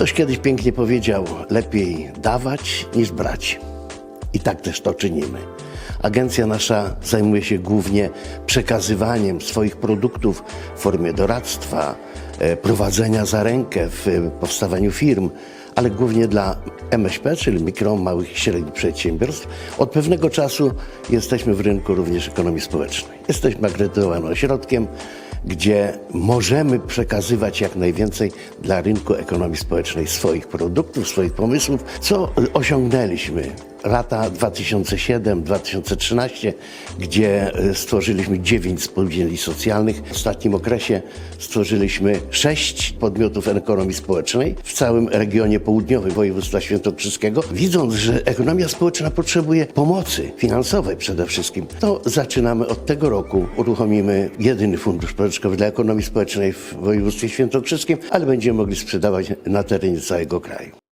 Ktoś kiedyś pięknie powiedział: lepiej dawać niż brać. I tak też to czynimy. Agencja nasza zajmuje się głównie przekazywaniem swoich produktów w formie doradztwa, prowadzenia za rękę w e, powstawaniu firm, ale głównie dla MŚP, czyli mikro, małych i średnich przedsiębiorstw. Od pewnego czasu jesteśmy w rynku również ekonomii społecznej. Jesteśmy akredytowanym ośrodkiem, gdzie możemy przekazywać jak najwięcej dla rynku ekonomii społecznej swoich produktów, swoich pomysłów, co osiągnęliśmy. Lata 2007-2013, gdzie e, stworzyliśmy 9 spółdzielni socjalnych. W ostatnim okresie stworzyliśmy 6 podmiotów ekonomii społecznej w całym regionie południowym województwa świętokrzyskiego. Widząc, że ekonomia społeczna potrzebuje pomocy finansowej przede wszystkim, to zaczynamy od tego roku. Uruchomimy jedyny fundusz pożyczkowy dla ekonomii społecznej w województwie świętokrzyskim, ale będziemy mogli sprzedawać na terenie całego kraju.